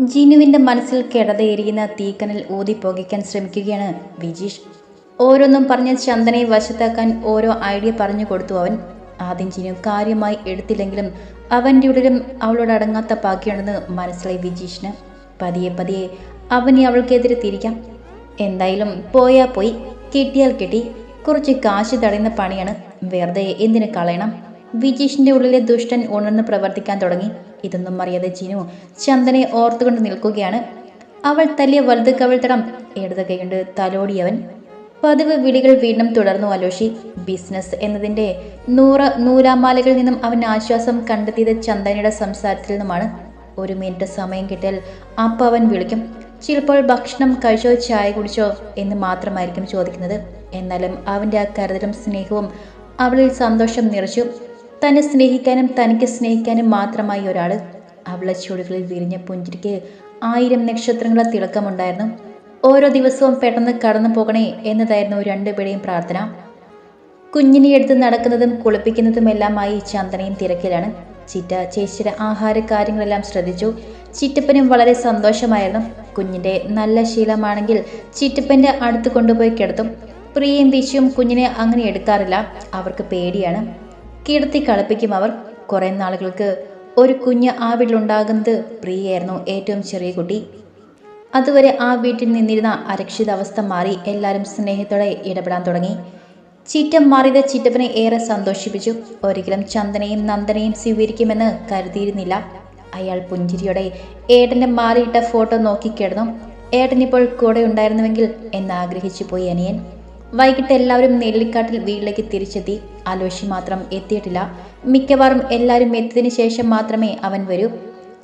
ജിനുവിന്റെ മനസ്സിൽ കിടതയേരിയുന്ന തീക്കനൽ ഊതിപ്പോകിക്കാൻ ശ്രമിക്കുകയാണ് വിജീഷ്. ഓരോന്നും പറഞ്ഞ് ചന്ദനയെ വശത്താക്കാൻ ഓരോ ഐഡിയ പറഞ്ഞു കൊടുത്തു അവൻ. ആദ്യം ജിനു കാര്യമായി എടുത്തില്ലെങ്കിലും അവന്റെ ഉള്ളിലും അവളോട് അടങ്ങാത്ത പാക്കിയുണ്ടെന്ന് മനസ്സിലായി വിജീഷിന്. പതിയെ പതിയെ അവനെ അവൾക്കെതിരെ തിരിക്കാം. എന്തായാലും പോയാ പോയി കിട്ടിയാൽ കിട്ടി. കുറച്ച് കാശ് തടയുന്ന പണിയാണ്. വെറുതെ എന്തിനു കളയണം? വിജീഷിന്റെ ഉള്ളിലെ ദുഷ്ടൻ ഉണർന്ന് പ്രവർത്തിക്കാൻ തുടങ്ങി. ഇതൊന്നും അറിയാതെ ജിനു ചന്ദനെ ഓർത്തുകൊണ്ട് നിൽക്കുകയാണ്. അവൾ തല്ലിയ വലത് കവിൾത്തടം ഇടത് കൈകൊണ്ട് തലോടിയവൻ. പതിവ് വിളികൾ വീണ്ടും തുടർന്നു അലോഷി. ബിസിനസ് എന്നതിന്റെ നൂറ് നൂലാമാലകളിൽ നിന്നും അവൻ ആശ്വാസം കണ്ടെത്തിയത് ചന്ദനയുടെ സംസാരത്തിൽ നിന്നുമാണ്. ഒരു മിനിറ്റ് സമയം കിട്ടിയാൽ അപ്പം അവൻ വിളിക്കും. ചിലപ്പോൾ ഭക്ഷണം കഴിച്ചോ ചായ കുടിച്ചോ എന്ന് മാത്രമായിരിക്കും ചോദിക്കുന്നത്. എന്നാലും അവന്റെ ആ കരുതലും സ്നേഹവും അവളിൽ സന്തോഷം നിറച്ചു. തന്നെ സ്നേഹിക്കാനും തനിക്ക് സ്നേഹിക്കാനും മാത്രമായി ഒരാൾ അവളെ ചുടുകളിൽ വിരിഞ്ഞ പുഞ്ചിരിക്ക് ആയിരം നക്ഷത്രങ്ങളെ തിളക്കമുണ്ടായിരുന്നു. ഓരോ ദിവസവും പെട്ടെന്ന് കടന്നു പോകണേ എന്നതായിരുന്നു രണ്ടുപേരുടെയും പ്രാർത്ഥന. കുഞ്ഞിനെ എടുത്ത് നടക്കുന്നതും കുളിപ്പിക്കുന്നതുമെല്ലാമായി ചന്ദനയും തിരക്കിലാണ്. ചിറ്റ ചേച്ചിയുടെ ആഹാര കാര്യങ്ങളെല്ലാം ശ്രദ്ധിച്ചു. ചിറ്റപ്പനും വളരെ സന്തോഷമായിരുന്നു. കുഞ്ഞിന്റെ നല്ല ശീലമാണെങ്കിൽ ചിറ്റപ്പന്റെ അടുത്ത് കൊണ്ടുപോയി കിടത്തും. പ്രിയയും വീശിയും കുഞ്ഞിനെ അങ്ങനെ എടുക്കാറില്ല. അവർക്ക് പേടിയാണ്. കിടത്തി കളിപ്പിക്കും അവർ. കുറേ നാളുകൾക്ക് ഒരു കുഞ്ഞ് ആ വീട്ടിലുണ്ടാകുന്നത് പ്രിയയായിരുന്നു ഏറ്റവും ചെറിയ കുട്ടി. അതുവരെ ആ വീട്ടിൽ നിന്നിരുന്ന അരക്ഷിതാവസ്ഥ മാറി എല്ലാവരും സ്നേഹത്തോടെ ഇടപെടാൻ തുടങ്ങി. ചീറ്റം മാറിയത് ചിറ്റപ്പനെ ഏറെ സന്തോഷിപ്പിച്ചു. ഒരിക്കലും ചന്ദനയും നന്ദനയും സ്വീകരിക്കുമെന്ന് കരുതിയിരുന്നില്ല. അയാൾ പുഞ്ചിരിയോടെ ഏട്ടന്റെ മാറിയിട്ട ഫോട്ടോ നോക്കിക്കിടന്നു ഏട്ടനിപ്പോൾ കൂടെ ഉണ്ടായിരുന്നുവെങ്കിൽ എന്നാഗ്രഹിച്ചു പോയി അനിയൻ. വൈകിട്ട് എല്ലാവരും നെല്ലിക്കാട്ടിൽ വീട്ടിലേക്ക് തിരിച്ചെത്തി. അലോഷി മാത്രം എത്തിയിട്ടില്ല. മിക്കവാറും എല്ലാവരും എത്തിയതിനു ശേഷം മാത്രമേ അവൻ വരൂ.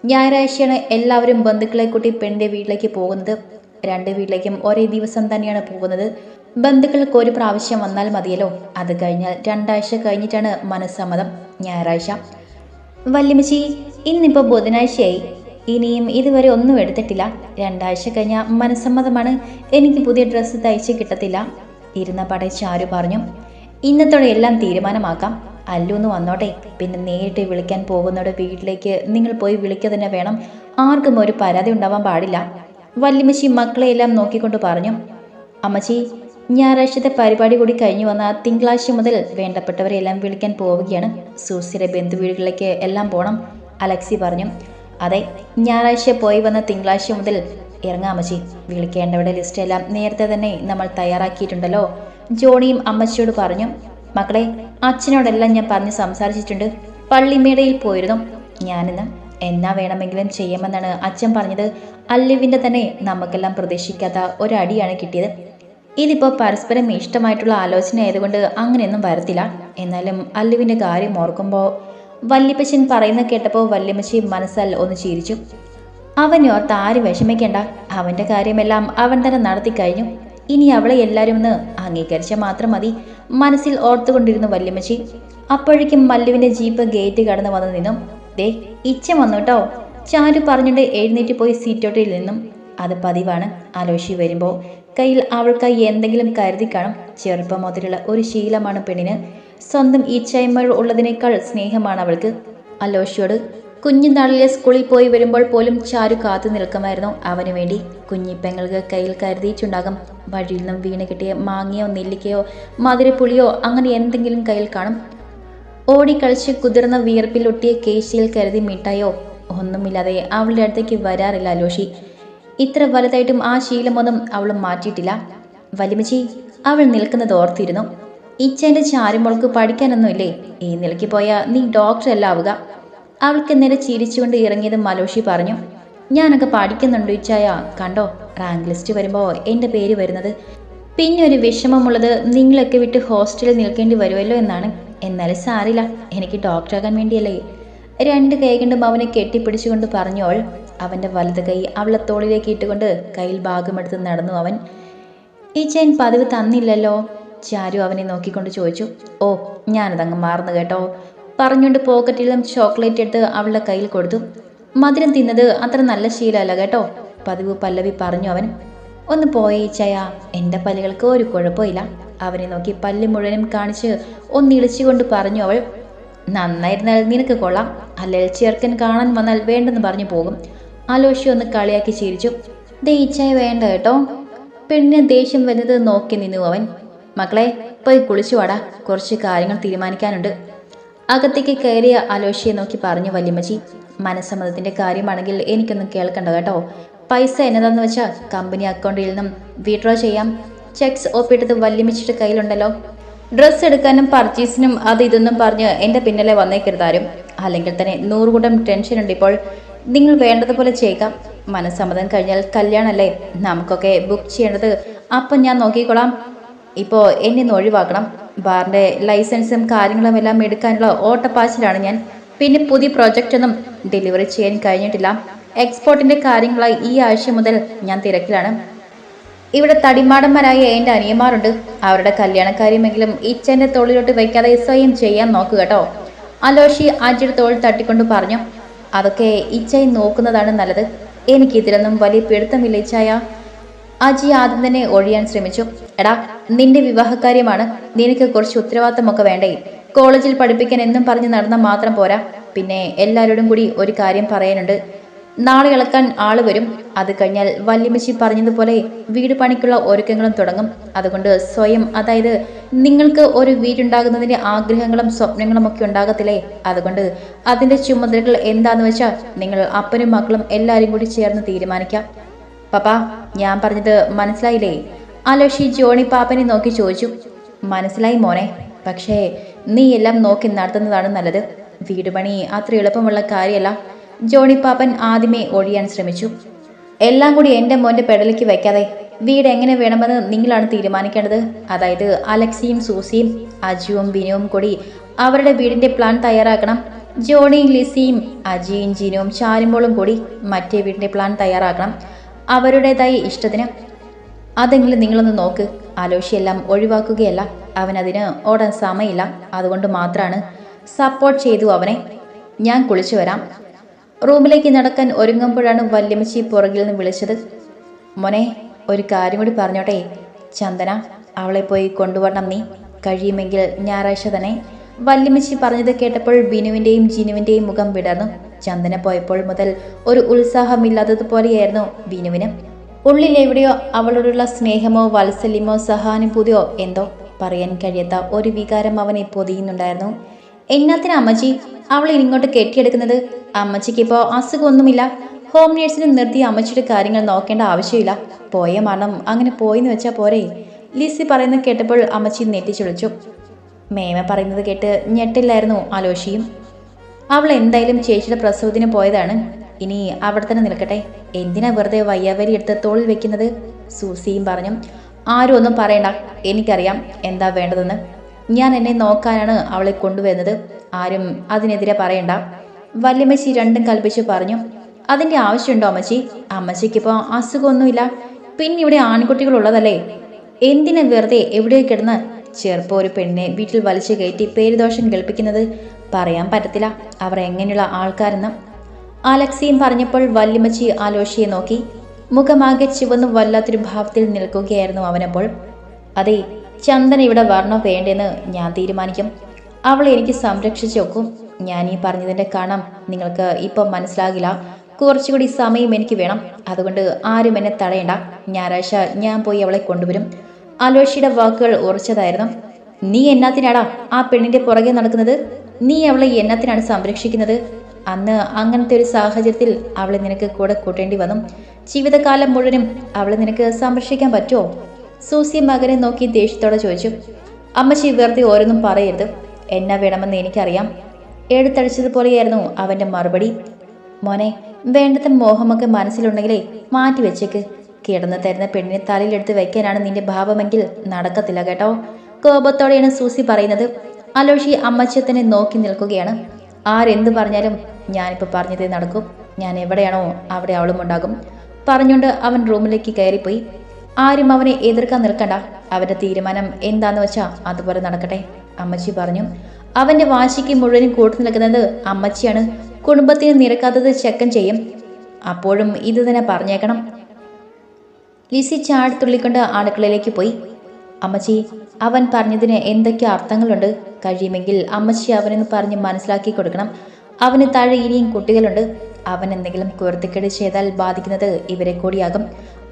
ഞായറാഴ്ചയാണ് എല്ലാവരും ബന്ധുക്കളെ കൂട്ടി പെണ്ണിന്റെ വീട്ടിലേക്ക് പോകുന്നത്. രണ്ട് വീട്ടിലേക്കും ഒരേ ദിവസം തന്നെയാണ് പോകുന്നത്. ബന്ധുക്കൾക്ക് ഒരു പ്രാവശ്യം വന്നാൽ മതിയല്ലോ. അത് കഴിഞ്ഞാൽ രണ്ടാഴ്ച കഴിഞ്ഞിട്ടാണ് മനസ്സമ്മതം. ഞായറാഴ്ച. വല്യമ്മച്ചി ഇന്നിപ്പോൾ ബുധനാഴ്ചയായി. ഇനിയും ഇതുവരെ ഒന്നും എടുത്തിട്ടില്ല. രണ്ടാഴ്ച കഴിഞ്ഞാൽ മനസ്സമ്മതമാണ്. എനിക്ക് പുതിയ ഡ്രസ്സ് തയ്ച്ച് കിട്ടത്തില്ല. ഇരുന്ന പട ചാരു പറഞ്ഞു ഇന്നത്തോടെ എല്ലാം തീരുമാനമാക്കാം. അല്ലു ഒന്ന് വന്നോട്ടെ. പിന്നെ നേരിട്ട് വിളിക്കാൻ പോകുന്നവരുടെ വീട്ടിലേക്ക് നിങ്ങൾ പോയി വിളിക്കുക തന്നെ വേണം. ആർക്കും ഒരു പരാതി ഉണ്ടാവാൻ പാടില്ല. വല്യമ്മച്ചി മക്കളെയെല്ലാം നോക്കിക്കൊണ്ട് പറഞ്ഞു അമ്മച്ചി ഞായറാഴ്ചത്തെ പരിപാടി കൂടി കഴിഞ്ഞു വന്ന തിങ്കളാഴ്ച മുതൽ വേണ്ടപ്പെട്ടവരെ എല്ലാം വിളിക്കാൻ പോവുകയാണ്. സൂസിയുടെ ബന്ധുവീടുകളിലേക്ക് എല്ലാം പോകണം അലക്സി പറഞ്ഞു അതെ ഞായറാഴ്ച പോയി വന്ന തിങ്കളാഴ്ച മുതൽ ഇറങ്ങാം അമ്മച്ചി. വിളിക്കേണ്ടവരുടെ ലിസ്റ്റ് എല്ലാം നേരത്തെ തന്നെ നമ്മൾ തയ്യാറാക്കിയിട്ടുണ്ടല്ലോ. ജോണിയും അമ്മച്ചിയോട് പറഞ്ഞു മക്കളെ അച്ഛനോടെല്ലാം ഞാൻ പറഞ്ഞ് സംസാരിച്ചിട്ടുണ്ട്. പള്ളിമേടയിൽ പോയിരുന്നു. ഞാനിന്ന് എന്നാ വേണമെങ്കിലും ചെയ്യാമെന്നാണ് അച്ഛൻ പറഞ്ഞത്. അല്ലുവിന്റെ തന്നെ നമുക്കെല്ലാം പ്രതീക്ഷിക്കാത്ത ഒരടിയാണ് കിട്ടിയത്. ഇതിപ്പോൾ പരസ്പരം ഇഷ്ടമായിട്ടുള്ള ആലോചന ആയതുകൊണ്ട് അങ്ങനെയൊന്നും വരത്തില്ല. എന്നാലും അല്ലുവിന്റെ കാര്യം ഓർക്കുമ്പോൾ വല്യപ്പച്ചൻ പറയുന്ന കേട്ടപ്പോൾ വല്യമ്മച്ചി മനസ്സാൽ ഒന്ന് ചിരിച്ചു. അവനോർത്ത് ആരും വിഷമിക്കേണ്ട. അവന്റെ കാര്യമെല്ലാം അവൻ തന്നെ നടത്തി കഴിഞ്ഞു. ഇനി അവളെ എല്ലാവരും ഒന്ന് അംഗീകരിച്ച മാത്രം മതി. മനസ്സിൽ ഓർത്തുകൊണ്ടിരുന്നു വല്യമ്മച്ചി. അപ്പോഴേക്കും മല്ലുവിന്റെ ജീപ്പ് ഗേറ്റ് കടന്നു വന്നു നിന്നും. ദേ ഇച്ച വന്നു കേട്ടോ ചാരു പറഞ്ഞുകൊണ്ട് എഴുന്നേറ്റ് പോയി സീറ്റോട്ടിൽ നിന്നും. അത് പതിവാണ്. ആലോചി വരുമ്പോൾ കയ്യിൽ അവൾക്കായി എന്തെങ്കിലും കരുതി കാണും. ചെറുപ്പം മുതലുള്ള ഒരു ശീലമാണ് പെണ്ണിന്. സ്വന്തം ഈച്ചായ്മ ഉള്ളതിനേക്കാൾ സ്നേഹമാണ് അവൾക്ക്. അലോഷിയോട് കുഞ്ഞുനാളിലെ സ്കൂളിൽ പോയി വരുമ്പോൾ പോലും ചാരു കാത്തു നിൽക്കുമായിരുന്നു. അവന് വേണ്ടി കുഞ്ഞിപ്പെങ്ങൾക്ക് കയ്യിൽ കരുതിയിട്ടുണ്ടാകും. വഴിയിൽ നിന്നും വീണ് കിട്ടിയ മാങ്ങയോ നെല്ലിക്കയോ മധുരപ്പുളിയോ അങ്ങനെ എന്തെങ്കിലും കയ്യിൽ കാണും. ഓടിക്കളിച്ച് കുതിർന്ന വിയർപ്പിലൊട്ടിയ കേശിയിൽ കരുതി മിഠായോ ഒന്നുമില്ലാതെ അവളുടെ അടുത്തേക്ക് വരാറില്ല ലോഷി ഇത്ര വലുതായിട്ടും ആ ശീലമൊന്നും അവൾ മാറ്റിയിട്ടില്ല. വലിമച്ചി അവൾ നിൽക്കുന്നത് ഓർത്തിരുന്നു. ഇച്ചേന്റെ ചാരുമോൾക്ക് പഠിക്കാനൊന്നുമില്ലേ? ഈ നിലയ്ക്ക് പോയാൽ നീ ഡോക്ടറല്ല ആവുക അവൾക്ക് നേരെ ചിരിച്ചുകൊണ്ട് ഇറങ്ങിയത് മലോഷി പറഞ്ഞു ഞാനൊക്കെ പഠിക്കുന്നുണ്ട് ഇച്ചായ കണ്ടോ റാങ്ക് ലിസ്റ്റ് വരുമ്പോൾ എന്റെ പേര് വരുന്നത്. പിന്നെ ഒരു വിഷമമുള്ളത് നിങ്ങളൊക്കെ വിട്ട് ഹോസ്റ്റലിൽ നിൽക്കേണ്ടി വരുമല്ലോ എന്നാണ്. എന്നാലും സാറില്ല എനിക്ക് ഡോക്ടറാകാൻ വേണ്ടിയല്ലേ. രണ്ട് കൈ കൊണ്ടും അവനെ കെട്ടിപ്പിടിച്ചുകൊണ്ട് പറഞ്ഞോൾ അവന്റെ വലത് കൈ അവളെ തോളിലേക്ക് ഇട്ടുകൊണ്ട് കയ്യിൽ ഭാഗമെടുത്ത് നടന്നു അവൻ. ഈ ചെയിൻ പതിവ് തന്നില്ലല്ലോ. ചാരു അവനെ നോക്കിക്കൊണ്ട് ചോദിച്ചു ഓ ഞാനതങ്ങ് മാറുന്നു കേട്ടോ. പറഞ്ഞുകൊണ്ട് പോക്കറ്റിൽ ചോക്ലേറ്റ് എടുത്ത് അവളുടെ കയ്യിൽ കൊടുത്തു. മധുരം തിന്നത് അത്ര നല്ല ശീലമല്ല കേട്ടോ. പതിവ് പല്ലവി പറഞ്ഞു അവൻ. ഒന്ന് പോയേ ചയ. എന്റെ പല്ലുകൾക്ക് ഒരു കുഴപ്പമില്ല. അവനെ നോക്കി പല്ല് മുഴുവനും കാണിച്ച് ഒന്നിളിച്ചുകൊണ്ട് പറഞ്ഞു അവൾ നന്നായിരുന്നാൽ നിനക്ക് കൊള്ളാം. അല്ലെങ്കിൽ ചെറുക്കൻ കാണാൻ വന്നാൽ വേണ്ടെന്ന് പറഞ്ഞു പോകും. ആലോഷി ഒന്ന് കളിയാക്കി ചിരിച്ചു. ദേ ഇച്ഛായ വേണ്ട കേട്ടോ. പെണ്ണിന് ദേഷ്യം വരുന്നത് നോക്കി നിന്നു അവൻ. മക്കളെ പോയി കുളിച്ചു വാടാ. കുറച്ച് കാര്യങ്ങൾ തീരുമാനിക്കാനുണ്ട്. അകത്തേക്ക് കയറിയ അലോഷിയെ നോക്കി പറഞ്ഞു വല്യമ്മച്ചി മനസ്സമ്മതത്തിന്റെ കാര്യമാണെങ്കിൽ എനിക്കൊന്നും കേൾക്കണ്ട കേട്ടോ. പൈസ എന്നതാന്ന് വെച്ചാൽ കമ്പനി അക്കൗണ്ടിൽ നിന്നും വിഡ്രോ ചെയ്യാം. ചെക്സ് ഒപ്പിട്ടത് വല്യമ്മച്ചിയുടെ കയ്യിലുണ്ടല്ലോ. ഡ്രസ്സ് എടുക്കാനും പർച്ചേസിനും അത് ഇതൊന്നും പറഞ്ഞ് എന്റെ പിന്നിലെ വന്നേക്കരുതാരും അല്ലെങ്കിൽ തന്നെ നൂറുകൂടം ടെൻഷൻ ഉണ്ട് ഇപ്പോൾ. നിങ്ങൾ വേണ്ടതുപോലെ ചെയ്യാം മനസ്സമ്മതം കഴിഞ്ഞാൽ കല്യാണല്ലേ? നമുക്കൊക്കെ ബുക്ക് ചെയ്യേണ്ടത്. അപ്പം ഞാൻ നോക്കിക്കോളാം. ഇപ്പോൾ എന്നെ ഒന്ന് ഒഴിവാക്കണം. ബാറിന്റെ ലൈസൻസും കാര്യങ്ങളും എല്ലാം എടുക്കാനുള്ള ഓട്ടപ്പാച്ചിലാണ് ഞാൻ. പിന്നെ പുതിയ പ്രോജക്റ്റ് ഒന്നും ഡെലിവറി ചെയ്യാൻ കഴിഞ്ഞിട്ടില്ല. എക്സ്പോർട്ടിന്റെ കാര്യങ്ങളായി ഈ ആഴ്ച മുതൽ ഞാൻ തിരക്കിലാണ്. ഇവിടെ തടിമാടന്മാരായ എന്റെ അനിയന്മാരുണ്ട്. അവരുടെ കല്യാണക്കാര്യമെങ്കിലും ഇച്ചന്റെ തോളിലോട്ട് വയ്ക്കാതെ സ്വയം ചെയ്യാൻ നോക്കുക കേട്ടോ. അലോഷി അജിയുടെ തോളിൽ തട്ടിക്കൊണ്ട് പറഞ്ഞു അതൊക്കെ ഇച്ചായി നോക്കുന്നതാണ് നല്ലത്. എനിക്കിതിലൊന്നും വലിയ പിടുത്തമില്ല ഇച്ചായ അജി ആദ്യം തന്നെ ഒഴിയാൻ ശ്രമിച്ചു. എടാ നിന്റെ വിവാഹകാര്യമാണ് നിനക്ക് കുറച്ച് ഉത്തരവാദിത്തമൊക്കെ വേണ്ടേ? കോളേജിൽ പഠിപ്പിക്കാൻ എന്നും പറഞ്ഞ് നടന്നാൽ മാത്രം പോരാ. പിന്നെ എല്ലാവരോടും കൂടി ഒരു കാര്യം പറയാനുണ്ട്. നാളെ ഇളക്കാൻ ആൾ വരും. അത് കഴിഞ്ഞാൽ വല്യമ്മച്ചി പറഞ്ഞതുപോലെ വീട് പണിക്കുള്ള ഒരുക്കങ്ങളും തുടങ്ങും. അതുകൊണ്ട് സ്വയം അതായത് നിങ്ങൾക്ക് ഒരു വീടുണ്ടാകുന്നതിന്റെ ആഗ്രഹങ്ങളും സ്വപ്നങ്ങളും ഒക്കെ ഉണ്ടാകത്തില്ലേ? അതുകൊണ്ട് അതിന്റെ ചുമതലകൾ എന്താന്ന് വെച്ചാൽ നിങ്ങൾ അപ്പനും മക്കളും എല്ലാവരും കൂടി ചേർന്ന് തീരുമാനിക്കാം. പപ്പാ ഞാൻ പറഞ്ഞത് മനസ്സിലായില്ലേ? അലോഷി ജോണി പാപ്പനെ നോക്കി ചോദിച്ചു. മനസ്സിലായി മോനെ പക്ഷേ നീ എല്ലാം നോക്കി നടത്തുന്നതാണ് നല്ലത്. വീട് പണി അത്ര എളുപ്പമുള്ള കാര്യമല്ല. ജോണി പാപ്പൻ ആദ്യമേ ഒഴിയാൻ ശ്രമിച്ചു. എല്ലാം കൂടി എന്റെ മോന്റെ പെടലിക്ക് വയ്ക്കാതെ വീട് എങ്ങനെ വേണമെന്ന് നിങ്ങളാണ് തീരുമാനിക്കേണ്ടത്? അതായത് അലക്സിയും സൂസിയും അജുവും ബിനുവും കൂടി അവരുടെ വീടിന്റെ പ്ലാൻ തയ്യാറാക്കണം. ജോണിയും ലിസിയും അജിയും ജിനുവും ചാരുമ്പോളും കൂടി മറ്റേ വീടിന്റെ പ്ലാൻ തയ്യാറാക്കണം. അവരുടേതായ ഇഷ്ടത്തിന്. അതെങ്കിലും നിങ്ങളൊന്ന് നോക്ക്. ആലോഷിയെല്ലാം ഒഴിവാക്കുകയല്ല. അവനതിന് ഓടാൻ സമയമില്ല. അതുകൊണ്ട് മാത്രമാണ് സപ്പോർട്ട് ചെയ്തു അവനെ. ഞാൻ കുളിച്ചു വരാം. റൂമിലേക്ക് നടക്കാൻ ഒരുങ്ങുമ്പോഴാണ് വല്യമ്മച്ചി പുറകിൽ നിന്ന് വിളിച്ചത്. മോനെ ഒരു കാര്യം കൂടി പറഞ്ഞോട്ടെ. ചന്ദന അവളെ പോയി കൊണ്ടുവരണം നീ. കഴിയുമെങ്കിൽ ഞായറാഴ്ച തന്നെ. വല്യമ്മച്ചി പറഞ്ഞത് കേട്ടപ്പോൾ ബിനുവിന്റെയും ജിനുവിന്റെയും മുഖം വിടർന്നു. ചന്ദന പോയപ്പോൾ മുതൽ ഒരു ഉത്സാഹമില്ലാത്തതുപോലെയായിരുന്നു ബിനുവിന്. ഉള്ളിൽ എവിടെയോ അവളോടുള്ള സ്നേഹമോ വാത്സല്യമോ സഹാനുഭൂതിയോ എന്തോ പറയാൻ കഴിയാത്ത ഒരു വികാരം അവനെ പൊതിയുന്നുണ്ടായിരുന്നു എന്നാത്തിന് അമ്മച്ചി അവൾ ഇങ്ങോട്ട് കെട്ടിയെടുക്കുന്നത്? അമ്മച്ചിക്ക് ഇപ്പോൾ അസുഖമൊന്നുമില്ല. ഹോം നേഴ്സിന് നിർത്തി അമ്മച്ചിയുടെ കാര്യങ്ങൾ നോക്കേണ്ട ആവശ്യമില്ല. പോയ മണം അങ്ങനെ പോയെന്ന് വെച്ചാൽ പോരെ. ലിസി പറയുന്നത് കേട്ടപ്പോൾ അമ്മച്ചി നെറ്റിച്ചുളിച്ചു മേമ പറയുന്നത് കേട്ട് ഞെട്ടില്ലായിരുന്നു ആലോഷിയും അവൾ എന്തായാലും ചേച്ചിയുടെ പ്രസവത്തിന് പോയതാണ്. ഇനി അവിടെ തന്നെ നിൽക്കട്ടെ. എന്തിനാ വെറുതെ വയ്യാവരി എടുത്ത് തോളിൽ വെക്കുന്നത്? സൂസിയും പറഞ്ഞു ആരും ഒന്നും പറയണ്ട. എനിക്കറിയാം എന്താ വേണ്ടതെന്ന്. ഞാൻ എന്നെ നോക്കാനാണ് അവളെ കൊണ്ടുവരുന്നത്. ആരും അതിനെതിരെ പറയണ്ട. വല്യമ്മച്ചി രണ്ടും കൽപ്പിച്ചു പറഞ്ഞു അതിന്റെ ആവശ്യമുണ്ടോ അമ്മച്ചി? അമ്മച്ചിക്കിപ്പോൾ അസുഖമൊന്നുമില്ല. പിന്നെ ഇവിടെ ആൺകുട്ടികളുള്ളതല്ലേ എന്തിനാ വെറുതെ എവിടെ കിടന്ന് ചെറുപ്പം ഒരു പെണ്ണിനെ വീട്ടിൽ വലിച്ചു കയറ്റി പേരുദോഷം കേൾപ്പിക്കുന്നത്? പറയാൻ പറ്റത്തില്ല. അവർ എങ്ങനെയുള്ള ആൾക്കാരെന്ന്. അലക്സിയും പറഞ്ഞപ്പോൾ വല്യമ്മച്ചി ആലോഷിയെ നോക്കി. മുഖമാകെ ചുവന്ന് വല്ലാത്തൊരു ഭാവത്തിൽ നിൽക്കുകയായിരുന്നു അവനപ്പോൾ. അതെ ചന്ദന ഇവിടെ വരണോ വേണ്ടെന്ന് ഞാൻ തീരുമാനിക്കും. അവൾ എനിക്ക് സംരക്ഷിച്ചു വെക്കും. ഞാൻ ഈ പറഞ്ഞതിന്റെ കാരണം നിങ്ങൾക്ക് ഇപ്പം മനസ്സിലാകില്ല. കുറച്ചുകൂടി സമയം എനിക്ക് വേണം. അതുകൊണ്ട് ആരും എന്നെ തടയണ്ട. ഞായറാഴ്ച ഞാൻ പോയി അവളെ കൊണ്ടുവരും. അലോഷിയുടെ വാക്കുകൾ ഉറച്ചതായിരുന്നു. നീ എന്നാത്തിനാടാ ആ പെണ്ണിന്റെ പുറകെ നടക്കുന്നത്? നീ അവളെ എന്നത്തിനാണ് സംരക്ഷിക്കുന്നത്? അന്ന് അങ്ങനത്തെ ഒരു സാഹചര്യത്തിൽ അവളെ നിനക്ക് കൂടെ കൂട്ടേണ്ടി വന്നു. ജീവിതകാലം മുഴുവനും അവളെ നിനക്ക് സംരക്ഷിക്കാൻ പറ്റുമോ? സൂസി മകനെ നോക്കി ദേഷ്യത്തോടെ ചോദിച്ചു. അമ്മച്ചി വെറുതെ ഓരോന്നും പറയരുത്. എന്നാ വേണമെന്ന് എനിക്കറിയാം. എടുത്തടിച്ചതുപോലെയായിരുന്നു അവന്റെ മറുപടി. മോനെ വേണ്ടത്തെ മോഹമൊക്കെ മനസ്സിലുണ്ടെങ്കിലേ മാറ്റി വെച്ചേക്ക്. കിടന്നു തരുന്ന പെണ്ണിനെ തലയിലെടുത്ത് വയ്ക്കാനാണ് നിന്റെ ഭാവമെങ്കിൽ നടക്കത്തില്ല കേട്ടോ. കോപത്തോടെയാണ് സൂസി പറയുന്നത്. അലോഷി അമ്മച്ചത്തിനെ നോക്കി നിൽക്കുകയാണ്. ആരെന്ത് പറഞ്ഞാലും ഞാനിപ്പോൾ പറഞ്ഞതേ നടക്കും. ഞാൻ എവിടെയാണോ അവിടെ അവളും ഉണ്ടാകും പറഞ്ഞുകൊണ്ട് അവൻ റൂമിലേക്ക് കയറിപ്പോയി. ആരും അവനെ എതിർക്കാൻ നിൽക്കണ്ട. അവന്റെ തീരുമാനം എന്താന്ന് വെച്ചാൽ അതുപോലെ നടക്കട്ടെ അമ്മച്ചി പറഞ്ഞു. അവന്റെ വാശിക്ക് മുഴുവനും കൂട്ടു നിൽക്കുന്നത് അമ്മച്ചിയാണ്. കുടുംബത്തിന് നിരക്കാത്തത് ചെക്കൻ ചെയ്യും. അപ്പോഴും ഇത് തന്നെ പറഞ്ഞേക്കണം. ലിസി ചാടി തുള്ളിക്കൊണ്ട് അടുക്കളയിലേക്ക് പോയി. അമ്മച്ചി അവൻ പറഞ്ഞതിന് എന്തൊക്കെ അർത്ഥങ്ങളുണ്ട്? കഴിയുമെങ്കിൽ അമ്മച്ചി അവനെന്ന് പറഞ്ഞ് മനസ്സിലാക്കി കൊടുക്കണം. അവന് താഴെ ഇനിയും കുട്ടികളുണ്ട്. അവൻ എന്തെങ്കിലും കുർത്തിക്കേട് ചെയ്താൽ ബാധിക്കുന്നത് ഇവരെ കൂടിയാകും.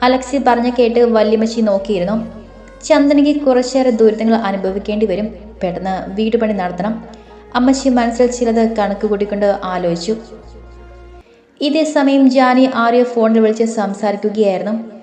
അലക്സി പറഞ്ഞ കേട്ട് വല്യമ്മച്ചി നോക്കിയിരുന്നു. ചന്ദനയ്ക്ക് കുറച്ചേറെ ദുരിതങ്ങൾ അനുഭവിക്കേണ്ടി വരും. പെട്ടെന്ന് വീടുപണി നടത്തണം. അമ്മച്ചി മനസ്സിൽ ചിലത് കണക്ക് കൂട്ടിക്കൊണ്ട് ആലോചിച്ചു. ഇതേ സമയം ജാനി ആര്യ ഫോണിൽ വിളിച്ച് സംസാരിക്കുകയായിരുന്നു.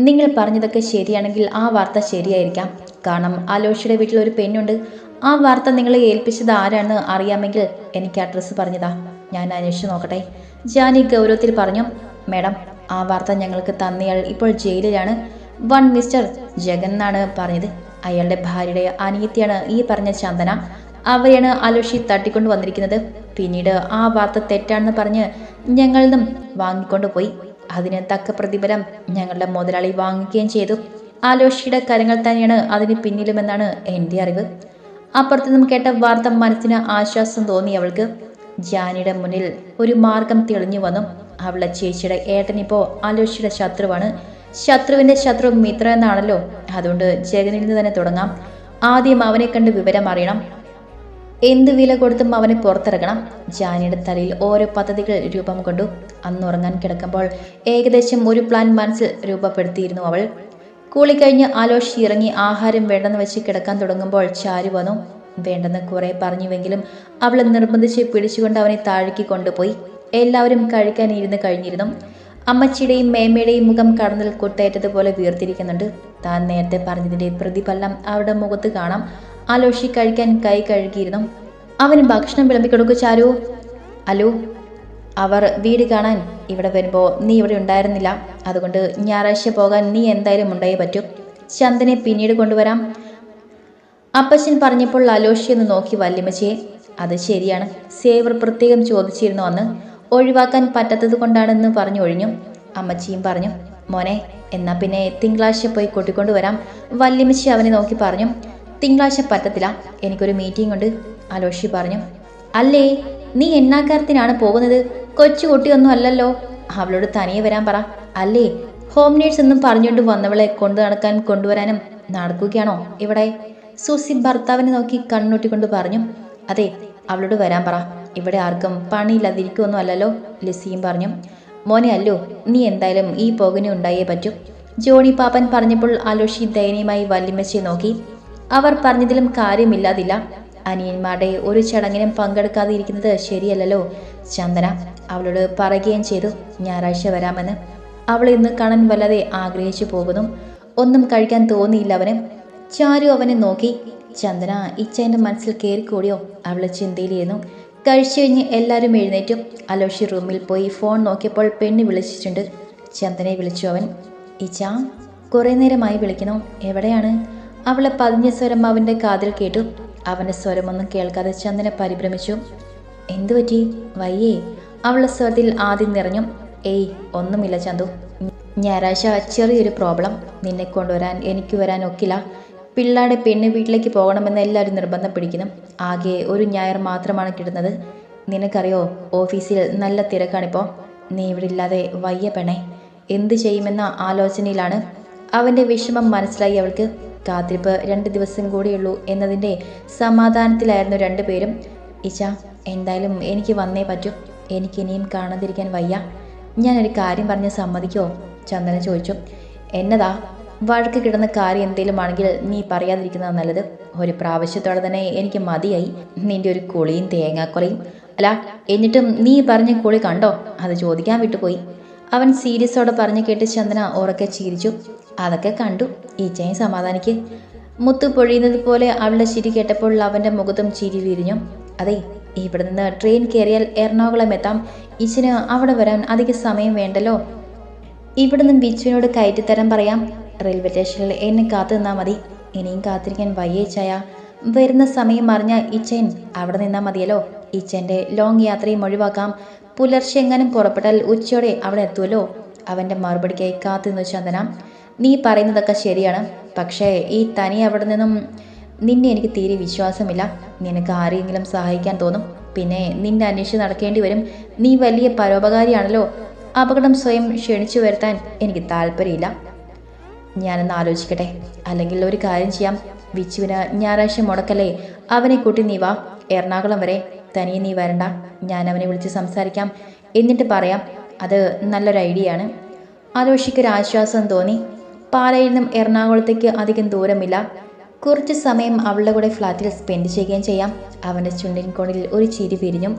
നിങ്ങൾ പറഞ്ഞതൊക്കെ ശരിയാണെങ്കിൽ ആ വാർത്ത ശരിയായിരിക്കാം. കാരണം ആലോഷിയുടെ വീട്ടിൽ ഒരു പെണ്ണുണ്ട്. ആ വാർത്ത നിങ്ങളെ ഏൽപ്പിച്ചത് ആരാണെന്ന് അറിയാമെങ്കിൽ എനിക്ക് അഡ്രസ്സ് പറഞ്ഞതാ. ഞാൻ അന്വേഷിച്ച് നോക്കട്ടെ. ജാനി ഗൗരവത്തിൽ പറഞ്ഞു മാഡം ആ വാർത്ത ഞങ്ങൾക്ക് തന്നയാൾ ഇപ്പോൾ ജയിലിലാണ്. വൺ മിസ്റ്റർ ജഗൻ എന്നാണ് പറഞ്ഞത്. അയാളുടെ ഭാര്യയുടെ അനിയത്തിയാണ് ഈ പറഞ്ഞ ചന്ദന. അവരെയാണ് അലോഷി തട്ടിക്കൊണ്ടു വന്നിരിക്കുന്നത്. പിന്നീട് ആ വാർത്ത തെറ്റാണെന്ന് പറഞ്ഞ് ഞങ്ങളിൽ നിന്നും വാങ്ങിക്കൊണ്ടു പോയി. അതിന് തക്ക പ്രതിഫലം ഞങ്ങളുടെ മുതലാളി വാങ്ങിക്കുകയും ചെയ്തു. ആലോഷിയുടെ കരങ്ങൾ തന്നെയാണ് അതിന് പിന്നിലുമെന്നാണ് എന്റെ അറിവ്. അപ്പുറത്തു നിന്നും കേട്ട വാർത്ത മനസ്സിന് ആശ്വാസം തോന്നി അവൾക്ക്. ജാനിയുടെ മുന്നിൽ ഒരു മാർഗം തെളിഞ്ഞു വന്നു. അവളുടെ ചേച്ചിയുടെ ഏട്ടനിപ്പോ ആലോഷിയുടെ ശത്രുവാണ്. ശത്രുവിന്റെ ശത്രു മിത്ര എന്നാണല്ലോ. അതുകൊണ്ട് ജഗനിൽ നിന്ന് തന്നെ തുടങ്ങാം. ആദ്യം അവനെ കണ്ട് വിവരം അറിയണം എന്ത് വില കൊടുത്തും അവനെ പുറത്തിറങ്ങണം. ജാനിയുടെ തലയിൽ ഓരോ പദ്ധതികൾ രൂപം കൊണ്ടു. അന്നുറങ്ങാൻ കിടക്കുമ്പോൾ ഏകദേശം ഒരു പ്ലാൻ മനസ്സിൽ രൂപപ്പെടുത്തിയിരുന്നു അവൾ. കൂളി കഴിഞ്ഞ് ആലോഷി ഇറങ്ങി ആഹാരം വേണ്ടെന്ന് വെച്ച് കിടക്കാൻ തുടങ്ങുമ്പോൾ ചാരു വന്നു. വേണ്ടെന്ന് കുറെ പറഞ്ഞുവെങ്കിലും അവൾ നിർബന്ധിച്ച് പിടിച്ചുകൊണ്ട് അവനെ താഴേക്ക് കൊണ്ടുപോയി. എല്ലാവരും കഴിക്കാൻ ഇരുന്ന് കഴിഞ്ഞിരുന്നു. അമ്മച്ചിയുടെയും മേമ്മയുടെയും മുഖം കടന്നിൽ കുത്തേറ്റതുപോലെ വീർത്തിരിക്കുന്നുണ്ട്. താൻ നേരത്തെ പറഞ്ഞതിന്റെ പ്രതിഫലം അവരുടെ മുഖത്ത് കാണാം. ആലോഷി കഴിക്കാൻ കൈ കഴുകിയിരുന്നു. അവന് ഭക്ഷണം വിളമ്പിക്കൊടുക്കു ചാരു. അലു അവർ വീട് കാണാൻ ഇവിടെ വരുമ്പോൾ നീ ഇവിടെ ഉണ്ടായിരുന്നില്ല. അതുകൊണ്ട് ഞായറാഴ്ച പോകാൻ നീ എന്തായാലും ഉണ്ടായേ പറ്റൂ. ചന്ദനെ പിന്നീട് കൊണ്ടുവരാം. അപ്പച്ചൻ പറഞ്ഞപ്പോൾ അലോഷി ഒന്ന് നോക്കി വല്യമ്മച്ചയെ അത് ശരിയാണ്. സേവർ പ്രത്യേകം ചോദിച്ചിരുന്നു അന്ന്. ഒഴിവാക്കാൻ പറ്റാത്തത് കൊണ്ടാണെന്ന് പറഞ്ഞു ഒഴിഞ്ഞു. അമ്മച്ചിയും പറഞ്ഞു മോനെ എന്നാ പിന്നെ തിങ്കളാഴ്ച പോയി കൂട്ടിക്കൊണ്ടുവരാം. വല്യമ്മച്ചി അവനെ നോക്കി പറഞ്ഞു തിങ്കളാഴ്ച പറ്റത്തില്ല. എനിക്കൊരു മീറ്റിംഗ് ഉണ്ട്. അലോഷി പറഞ്ഞു അല്ലേ നീ എന്നാക്കാരത്തിനാണ് പോകുന്നത്? കൊച്ചു കുട്ടിയൊന്നും അല്ലല്ലോ. അവളോട് തനിയെ വരാൻ പറ അല്ലേ ഹോം നേഴ്സ് എന്നും പറഞ്ഞുകൊണ്ട് വന്നവളെ കൊണ്ടു നടക്കാൻ കൊണ്ടുവരാനും നടക്കുകയാണോ ഇവിടെ? സൂസി ഭർത്താവിനെ നോക്കി കണ്ണൂട്ടിക്കൊണ്ട് പറഞ്ഞു അതെ അവളോട് വരാൻ പറ. ഇവിടെ ആർക്കും പണിയില്ലാതിരിക്കുമൊന്നും അല്ലല്ലോ ലിസിയും പറഞ്ഞു. മോനെ അല്ലോ നീ എന്തായാലും ഈ പോകിനെ ഉണ്ടായേ പറ്റൂ. ജോണി പാപ്പൻ പറഞ്ഞപ്പോൾ അലോഷി ദയനീയമായി വല്യമ്മച്ചെ നോക്കി അവർ പറഞ്ഞതിലും കാര്യമില്ലാതില്ല. അനിയന്മാരുടെ ഒരു ചടങ്ങിനും പങ്കെടുക്കാതെ ഇരിക്കുന്നത് ശരിയല്ലല്ലോ. ചന്ദന അവളോട് പറയുകയും ചെയ്തു ഞായറാഴ്ച വരാമെന്ന്. അവൾ ഇന്ന് കാണാൻ വല്ലാതെ ആഗ്രഹിച്ചു പോകുന്നു. ഒന്നും കഴിക്കാൻ തോന്നിയില്ല അവന്. ചാരു അവനെ നോക്കി ചന്ദന ഇച്ചേന്റെ മനസ്സിൽ കയറിക്കൂടിയോ? അവൾ ചിന്തയിലിരുന്നു. കഴിച്ചു കഴിഞ്ഞ് എല്ലാവരും എഴുന്നേറ്റും. അലോഷി റൂമിൽ പോയി ഫോൺ നോക്കിയപ്പോൾ പെണ്ണ് വിളിച്ചിട്ടുണ്ട്. ചന്ദനെ വിളിച്ചു അവൻ. ഇച്ച കുറേ നേരമായി വിളിക്കണോ എവിടെയാണ്? അവളെ പതിഞ്ഞ സ്വരം അവന്റെ കാതിൽ കേട്ടു. അവന്റെ സ്വരമൊന്നും കേൾക്കാതെ ചന്ദനെ പരിഭ്രമിച്ചു. എന്തുപറ്റി? വയ്യേ. അവളുടെ സ്വരത്തിൽ ആദ്യം നിറഞ്ഞു. ഏയ് ഒന്നുമില്ല ചന്തു. ഞായറാഴ്ച ചെറിയൊരു പ്രോബ്ലം. നിന്നെ കൊണ്ടുവരാൻ എനിക്ക് വരാൻ ഒക്കില്ല. പിള്ളാടെ പെണ്ണ് വീട്ടിലേക്ക് പോകണമെന്ന് എല്ലാവരും നിർബന്ധം പിടിക്കുന്നു. ആകെ ഒരു ഞായർ മാത്രമാണ് കിട്ടുന്നത്. നിനക്കറിയോ ഓഫീസിൽ നല്ല തിരക്കാണിപ്പോൾ നീ ഇവിടെ ഇല്ലാതെ വയ്യ പെണ്ണെ. എന്ത് ചെയ്യുമെന്ന ആലോചനയിലാണ്. അവന്റെ വിഷമം മനസ്സിലായി അവൾക്ക്. കാത്തിരിപ്പ് രണ്ട് ദിവസം കൂടിയുള്ളൂ എന്നതിന്റെ സമാധാനത്തിലായിരുന്നു രണ്ടുപേരും ഇച്ച എന്തായാലും എനിക്ക് വന്നേ പറ്റൂ. എനിക്കിനിയും കാണാതിരിക്കാൻ വയ്യ. ഞാനൊരു കാര്യം പറഞ്ഞ് സമ്മതിക്കോ? ചന്ദന ചോദിച്ചു. എന്നതാ? വഴക്ക് കിടന്ന കാര്യം എന്തേലും ആണെങ്കിൽ നീ പറയാതിരിക്കുന്നത് നല്ലത്. ഒരു പ്രാവശ്യത്തോടെ തന്നെ എനിക്ക് മതിയായി. നിന്റെ ഒരു കുളിയും തേങ്ങാക്കൊലയും. അല്ല എന്നിട്ടും നീ പറഞ്ഞ കുളി കണ്ടോ? അത് ചോദിക്കാൻ വിട്ടുപോയി. അവൻ സീരിയസോടെ പറഞ്ഞു കേട്ട് ചന്ദന ഉറക്കെ ചിരിച്ചു. അതൊക്കെ കണ്ടു. ഈച്ചയും സമാധാനിക്ക്. മുത്തു പൊഴിയുന്നത് പോലെ അവളുടെ ചിരി കേട്ടപ്പോൾ അവന്റെ മുഖത്തും ചിരി വിരിഞ്ഞു. അതെ ഇവിടെ നിന്ന് ട്രെയിൻ കയറിയാൽ എറണാകുളം എത്താം. ഈച്ചന് അവിടെ വരാൻ അധിക സമയം വേണ്ടല്ലോ. ഇവിടെ നിന്ന് ബിച്ചുവിനോട് കയറ്റിത്തരാൻ പറയാം. റെയിൽവേ സ്റ്റേഷനിൽ എന്നെ കാത്തു നിന്നാൽ മതി. ഇനിയും കാത്തിരിക്കാൻ വയ്യേച്ചായ ചായ. വരുന്ന സമയം അറിഞ്ഞ ഇച്ചൻ അവിടെ നിന്നാൽ മതിയല്ലോ. ഇച്ചന്റെ ലോങ് യാത്രയും ഒഴിവാക്കാം. പുലർച്ചെ എങ്ങാനും പുറപ്പെട്ടാൽ ഉച്ചയോടെ അവിടെ എത്തുമല്ലോ അവന്റെ മറുപടിക്കായി കാത്തുനിന്നു ചന്ദന. നീ പറയുന്നതൊക്കെ ശരിയാണ്. പക്ഷേ ഈ തനി അവിടെ നിന്നും നിന്നെ എനിക്ക് തീരെ വിശ്വാസമില്ല. നിനക്ക് ആരെയെങ്കിലും സഹായിക്കാൻ തോന്നും. പിന്നെ നിന്നെ അന്വേഷിച്ച് നടക്കേണ്ടി വരും. നീ വലിയ പരോപകാരിയാണല്ലോ. അപകടം സ്വയം ക്ഷണിച്ചു വരുത്താൻ എനിക്ക് താല്പര്യമില്ല. ഞാനൊന്ന് ആലോചിക്കട്ടെ. അല്ലെങ്കിൽ ഒരു കാര്യം ചെയ്യാം. വിച്ചുവിന് ഞായറാഴ്ച മുടക്കല്ലേ. അവനെ കൂട്ടി നീ വാ. എറണാകുളം വരെ. തനിയെ നീ വരണ്ട. ഞാൻ അവനെ വിളിച്ച് സംസാരിക്കാം. എന്നിട്ട് പറയാം അത് നല്ലൊരു ഐഡിയ ആണ്. ആലോഷിക്കൊരു ആശ്വാസം തോന്നി. പാലയിൽ നിന്നും എറണാകുളത്തേക്ക് അധികം ദൂരമില്ല. കുറച്ച് സമയം അവളുടെ കൂടെ ഫ്ലാറ്റിൽ സ്പെൻഡ് ചെയ്യുകയും ചെയ്യാം. അവന്റെ ചുണ്ടിൻ കോണിൽ ഒരു ചിരി പിരിഞ്ഞു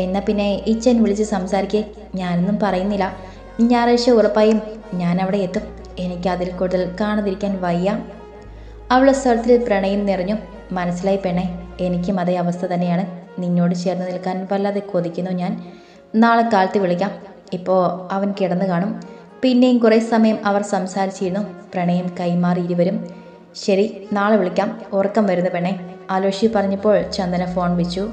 എന്നാൽ പിന്നെ ഇച്ചൻ വിളിച്ച് സംസാരിക്കേ. ഞാനൊന്നും പറയുന്നില്ല. ഞായറാഴ്ച ഉറപ്പായും ഞാൻ അവിടെ എത്തും. എനിക്ക് അതിൽ കൂടുതൽ കാണാതിരിക്കാൻ വയ്യ. അവളുടെ സ്ഥലത്തിൽ പ്രണയം നിറഞ്ഞു. മനസ്സിലായി പെണ്ണെ എനിക്കും അതേ അവസ്ഥ തന്നെയാണ്. നിന്നോട് ചേർന്ന് നിൽക്കാൻ വല്ലാതെ കൊതിക്കുന്നു ഞാൻ. നാളെ കാലത്ത് വിളിക്കാം. ഇപ്പോൾ അവൻ കിടന്നു കാണും. പിന്നെയും കുറേ സമയം അവർ സംസാരിച്ചിരുന്നു. പ്രണയം കൈമാറി ഇരുവരും. ശരി നാളെ വിളിക്കാം. ഉറക്കം വരുന്ന പെണ്ണെ. ആലോഷി പറഞ്ഞപ്പോൾ ചന്ദന ഫോൺ വെച്ചു.